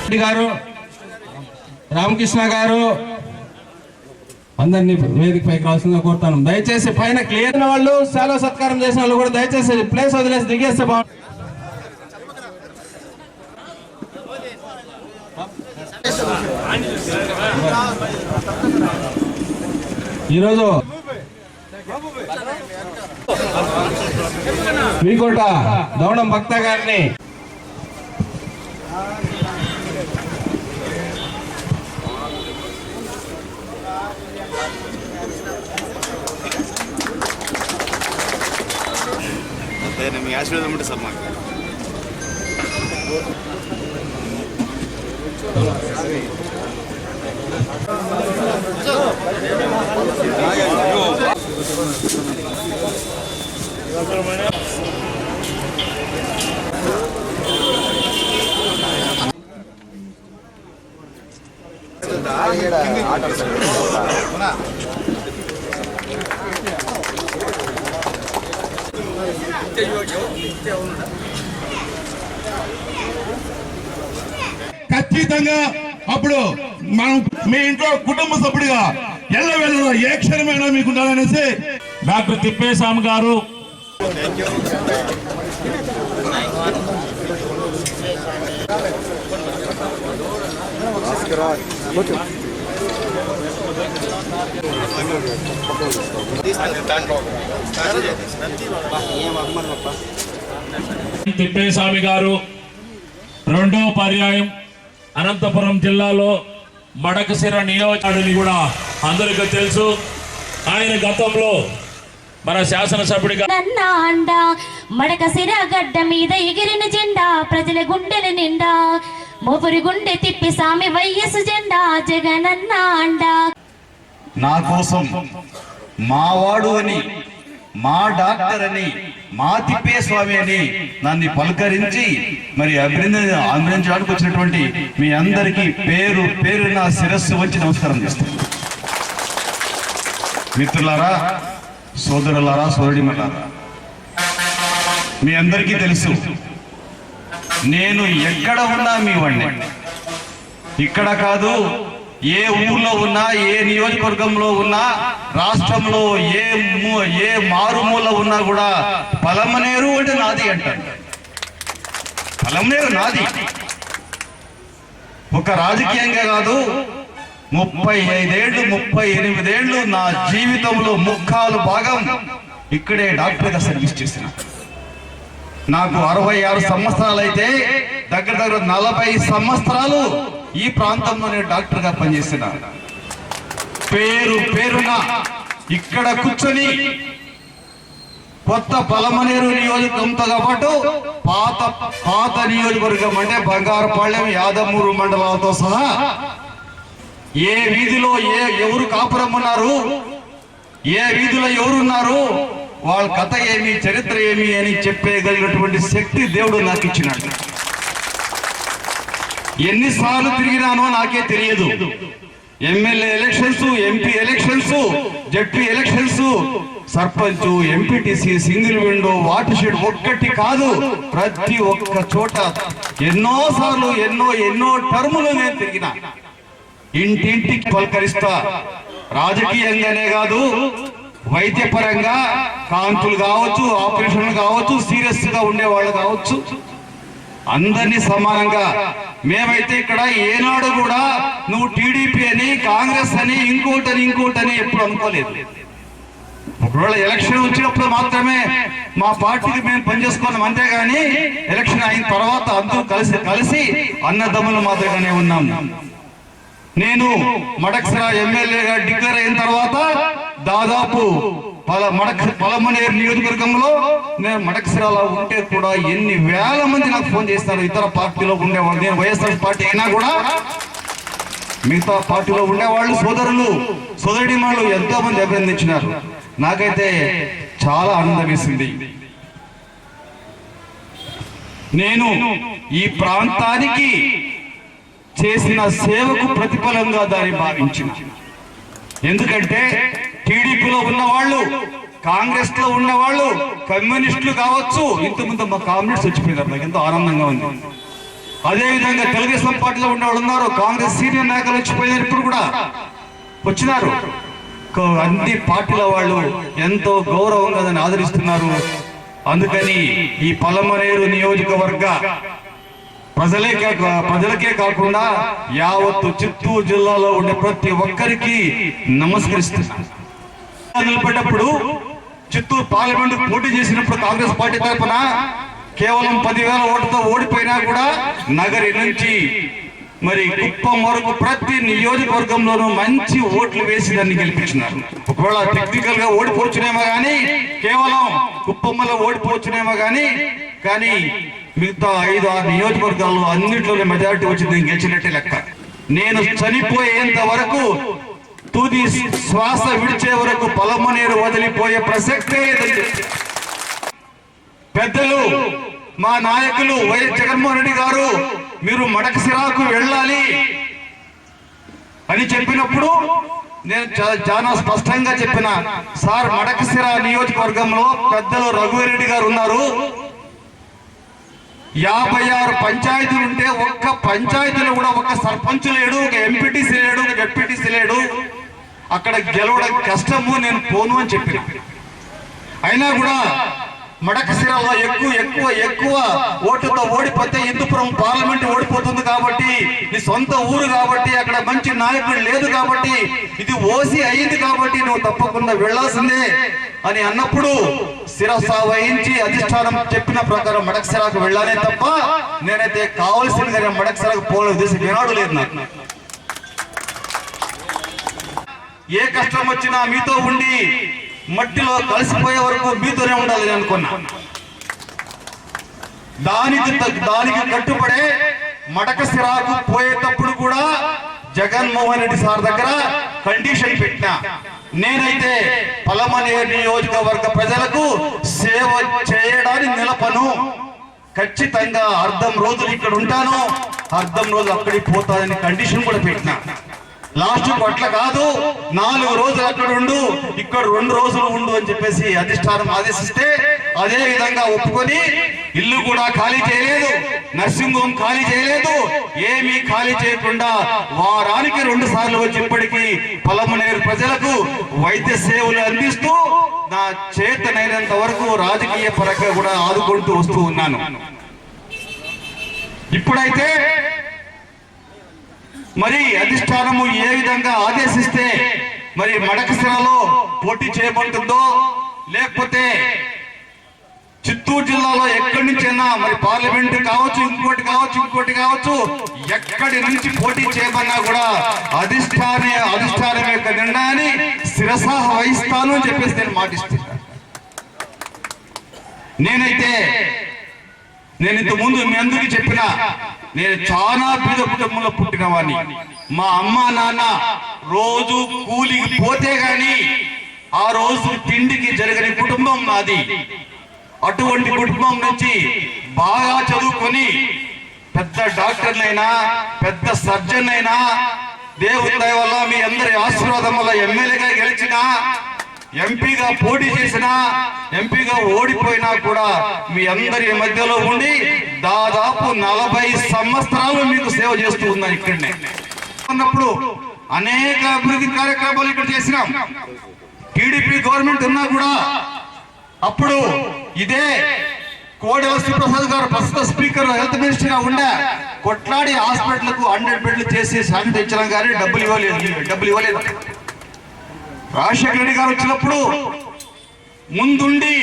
రెడ్డి గారు రామకృష్ణ గారు అందరినీ వేదిక పైకి రావాల్సిందిగా కోరుతాను. దయచేసి పైన క్లియర్ అయిన వాళ్ళు చాలా సత్కారం చేసిన వాళ్ళు కూడా దయచేసి ప్లేస్ వదిలేసి దిగేస్తే బాగుంటుంది ఈరోజు మీకోట దౌడం భక్త గారిని మీ ఆశీర్వాదం ఉంటే సార్ మాకు Thank you. ఖచ్చితంగా అప్పుడు మనం మీ ఇంట్లో కుటుంబ సభ్యుడిగా ఎల్ల వెళ్ళలో ఏ క్షణమైనా మీకు ఉండాలనేసి డాక్టర్ తిప్పేస్వామి గారు. తిప్పేస్వామి గారు. రెండో పర్యాయం అనంతపురం జిల్లాలో మడకసిర నియోజకవర్గాన్ని కూడా అందరికీ తెలుసు. ఆయన గతంలో మన శాసనసభ్యుడిగా అండ మడక సిర గడ్డ మీద ఎగిరిన జెండా ప్రజల గుండెల నిండా మోపురి గుండె తిప్పి సామి వయస్సు జెండా జగనన్న అండ నా కోసం మావాడు అని మా డాక్టర్ అని మా తిప్పే స్వామి అని నన్ను పలకరించి మరి అభినందన అభినందించడానికి వచ్చినటువంటి మీ అందరికీ పేరు పేరు నా శిరస్సు వచ్చి నమస్కారం చేస్తాను. మిత్రులారా సోదరులారా సోదరిమలారా మీ అందరికీ తెలుసు నేను ఎక్కడ ఉన్నా మీ వాడిని ఇక్కడ కాదు ఏ ఊర్లో ఉన్నా ఏ నియోజకవర్గంలో ఉన్నా రాష్ట్రంలో ఏ ఏ మారుమూల ఉన్నా కూడా పలమనేరు అంటే నాది అంటారు. పలమనేరు నాది. ఒక రాజకీయంగా కాదు ముప్పై ఐదేళ్ళు ముప్పై ఎనిమిదేళ్ళు నా జీవితంలో ముఖాలు భాగం ఇక్కడే డాక్టర్గా సర్వీస్ చేసిన. నాకు అరవై ఆరు సంవత్సరాలు అయితే దగ్గర దగ్గర నలభై సంవత్సరాలు ఈ ప్రాంతంలో నేను డాక్టర్గా పనిచేసిన పేరు పేరున ఇక్కడ కూర్చొని కొత్త బలమనేరు నియోజకవర్గంతో పాటు పాత పాత నియోజకవర్గం అంటే బంగారుపాళ్యం యాదమూరు మండలాలతో సహా ఏ వీధిలో ఏ ఎవరు కాపురం ఉన్నారు ఏ వీధిలో ఎవరున్నారు వాళ్ళ కథ ఏమి చరిత్ర ఏమి అని చెప్పేయగలిగినటువంటి శక్తి దేవుడు నాకు ఇచ్చినాడు. ఎన్నిసార్లు తిరిగినానో నాకే తెలియదు. MLA elections MP elections ZP elections sarpanch MPTC single window watershed ఒక్కటి కాదు ప్రతి ఒక్క చోట ఎన్నో సార్లు ఎన్నో ఎన్నో టర్ములు నేను తిరిగినా. ఇంటింటికి పలకరిస్తా. రాజకీయంగానే కాదు వైద్యపరంగా కాంతులు కావచ్చు ఆపరేషన్లు కావచ్చు సీరియస్గా ఉండే వాళ్ళు కావచ్చు. అందరినీ సమానంగా. మేమైతే ఇక్కడ ఏనాడు కూడా నువ్వు టీడీపీ అని కాంగ్రెస్ అని ఇంకోటని ఇంకోటని ఎప్పుడు అనుకోలేదు. ఒకవేళ ఎలక్షన్ వచ్చినప్పుడు మాత్రమే మా పార్టీకి మేము పనిచేసుకున్నాం అంతేగాని ఎలక్షన్ అయిన తర్వాత అందరూ కలిసి కలిసి అన్నదమ్ముల మాదిరిగానే ఉన్నాం. నేను మడక్సరా ఎమ్మెల్యేగా డిక్లేర్ అయిన తర్వాత దాదాపు పల మడక్ పలమనేరు నియోజకవర్గంలో నేను మడక్సిరాల ఉంటే కూడా ఎన్ని వేల మంది నాకు ఫోన్ చేస్తారు. ఇతర పార్టీలో ఉండేవాళ్ళు. నేను వైఎస్ఆర్ పార్టీ అయినా కూడా మిగతా పార్టీలో ఉండేవాళ్ళు సోదరులు సోదరుడి వాళ్ళు ఎంతో మంది అభినందించినారు. నాకైతే చాలా ఆనందం వేసింది. నేను ఈ ప్రాంతానికి చేసిన సేవకు ప్రతిఫలంగా దాన్ని భావించిన. ఎందుకంటే టీడీపీలో ఉన్నవాళ్ళు కాంగ్రెస్లో ఉన్నవాళ్ళు కమ్యూనిస్టులు కావచ్చు. ఇంతకుముందు మా కామ్రేడ్స్ వచ్చిపోయినారు నాకు ఎంతో ఆనందంగా ఉంది. అదేవిధంగా తెలుగుదేశం పార్టీలో ఉన్నవాళ్ళు ఉన్నారు. కాంగ్రెస్ సీనియర్ నాయకులు వచ్చిపోయినారు ఇప్పుడు కూడా. వచ్చినారు. అన్ని పార్టీల వాళ్ళు ఎంతో గౌరవంగా దాన్ని ఆదరిస్తున్నారు. అందుకని ఈ పలమనేరు నియోజకవర్గ ప్రజలే కాక- ప్రజలకే కాకుండా యావత్తు చిత్తూరు జిల్లాలో ఉండే ప్రతి ఒక్కరికి నమస్కరిస్తున్నాను నిలబడ్డప్పుడు చిత్తూరు పార్లమెంట్ పోటీ చేసినప్పుడు కాంగ్రెస్ పార్టీ తరఫున కేవలం పదివేల ఓటుతో ఓడిపోయినా కూడా నగరి నుంచి మరి కుప్పం వరకు ప్రతి నియోజకవర్గంలోనూ మంచి ఓట్లు వేసి దాన్ని గెలిపించినారు. ఒకవేళ టెక్నికల్గా ఓడిపోవచ్చునేమో కానీ కేవలం కుప్పంలో ఓడిపోవచ్చునేమో కానీ కానీ మిగతా ఐదు ఆరు నియోజకవర్గాల్లో అన్నింటిలోనే మెజారిటీ వచ్చింది గెలిచినట్టే లెక్క. నేను చనిపోయేంత వరకు తుది శ్వాస విడిచే వరకు పొలమనేరు వదిలిపోయే ప్రసక్తే లేదని పెద్దలు మా నాయకులు వైఎస్ జగన్మోహన్ రెడ్డి గారు మీరు మడకసిరాకు వెళ్ళాలి అని చెప్పినప్పుడు నేను చాలా స్పష్టంగా చెప్పిన సార్ మడకసిర నియోజకవర్గంలో పెద్దలు రఘువీరెడ్డి గారు ఉన్నారు. యాభై ఆరు పంచాయతీలు ఉంటే ఒక్క పంచాయతీలో కూడా ఒక సర్పంచ్ లేడు ఒక ఎంపీటీసీ లేడు అక్కడ గెలవడం కష్టము నేను పోను అని చెప్పిన. అయినా కూడా మడకశిరలో ఎక్కువ ఎక్కువ ఎక్కువ ఓట్లతో ఓడిపోతే హిందూపురం పార్లమెంట్ ఓడిపోతుంది కాబట్టి నీ సొంత ఊరు కాబట్టి అక్కడ మంచి నాయకుడు లేదు కాబట్టి ఇది ఓసి అయింది కాబట్టి నువ్వు తప్పకుండా వెళ్ళాల్సిందే అని అన్నప్పుడు శిరస వహించి అధిష్టానం చెప్పిన ప్రకారం మడకశిరాకు వెళ్ళాలే తప్ప నేనైతే కావలసిందిగా మడకశిరాకు పోలే ఉద్దేశం వినాడు లేదు నాకు. ఏ కష్టం వచ్చినా మీతో ఉండి మట్టిలో కలిసిపోయే వరకు మీతోనే ఉండాలి అనుకున్నా. దానికి దానికి కట్టుబడే మడక సిరాకు పోయేటప్పుడు కూడా జగన్మోహన్ రెడ్డి సార్ దగ్గర కండిషన్ పెట్టినా. నేనైతే పలమనేరు నియోజకవర్గ ప్రజలకు సేవ చేయడానికి నిలపను. ఖచ్చితంగా అర్ధం రోజులు ఇక్కడ ఉంటాను. అర్ధం రోజు అక్కడికి పోతానని కండిషన్ కూడా పెట్టిన. లాస్ట్ పట్ల కాదు నాలుగు రోజులు అక్కడ ఉండు ఇక్కడ రెండు రోజులు ఉండు అని చెప్పేసి అధిష్టానం ఆదేశిస్తే అదే విధంగా ఒప్పుకొని ఇల్లు కూడా ఖాళీ చేయలేదు నర్సింగ్ హోమ్ ఖాళీ చేయలేదు ఏమీ ఖాళీ చేయకుండా వారానికి రెండు సార్లు వచ్చినప్పటికీ పొలమనేరు ప్రజలకు వైద్య సేవలు అందిస్తూ నా చేతనైనంత వరకు రాజకీయ పరంగా కూడా ఆదుకుంటూ వస్తూ ఉన్నాను. ఇప్పుడైతే మరి అధిష్టానము ఏ విధంగా ఆదేశిస్తే మరి మడకశిరలో పోటీ చేయబడుతుందో లేకపోతే చిత్తూరు జిల్లాలో ఎక్కడి నుంచైనా మరి పార్లమెంట్ కావచ్చు ఇంకోటి కావచ్చు ఇంకోటి కావచ్చు ఎక్కడి నుంచి పోటీ చేయమన్నా కూడా అధిష్టాన అధిష్టానం యొక్క నిర్ణయాన్ని శిరస వహిస్తాను అని చెప్పేసి నేను మాటిస్తున్నాను నేనైతే నేను ఇంత ముందు మీ అందరికీ చెప్పిన నేను చాలా పేద కుటుంబంలో పుట్టినవాడిని మా అమ్మ నాన్న రోజు కూలికి పోతే గాని ఆ రోజు తిండికి జరగని కుటుంబం నాది. అటువంటి కుటుంబం నుంచి బాగా చదువుకొని పెద్ద డాక్టర్లైనా పెద్ద సర్జన్ అయినా దేవుడి వల్ల మీ అందరి ఆశీర్వాదం వల్ల ఎమ్మెల్యేగా గెలిచినా ఎంపీగా పోటీ చేసినా ఎంపీగా ఓడిపోయినా కూడా మీ అందరి మధ్యలో ఉండి దాదాపు నలభై సంవత్సరాలు మీకు సేవ చేస్తూ ఉన్నాను ఇక్కడనే. ఉన్నప్పుడు అనేక అభివృద్ధి కార్యక్రమాలు ఇక్కడ చేసినాం. టీడీపీ గవర్నమెంట్ ఉన్నా కూడా అప్పుడు ఇదే కోడెల శివప్రసాద్ గారు ప్రస్తుత స్పీకర్ హెల్త్ మినిస్టర్గా ఉండే కొట్లాడి హాస్పిటల్కు హండ్రెడ్ బెడ్లు చేసి శాంతి తెచ్చడం కానీ డబ్బులు ఇవ్వలేదు డబ్బులు ఇవ్వలేదు. రాజశేఖర రెడ్డి గారు వచ్చినప్పుడు ముందుండి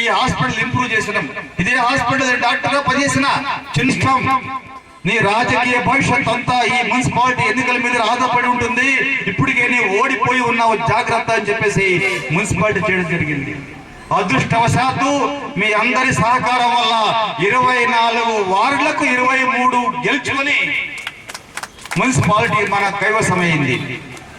ఈ హాస్పిటల్ ఇంప్రూవ్ చేసినాం. ఇదే హాస్పిటల్ డాక్టర్ పనిచేసిన చిన్స్టాం నీ రాజకీయ భవిష్యత్ అంతా ఈ మున్సిపాలిటీ ఎన్నికల మీద ఆధారపడి ఉంటుంది. ఇప్పటికే నీ ఓడిపోయి ఉన్నావు. జాగ్రత్త అని చెప్పేసి మున్సిపాలిటీ చేయడం జరిగింది. అదృష్టవశాత్తు మీ అందరి సహకారం వల్ల ఇరవై నాలుగు వార్డులకు ఇరవై మూడు గెలుచుకొని మున్సిపాలిటీ మన కైవసమైంది.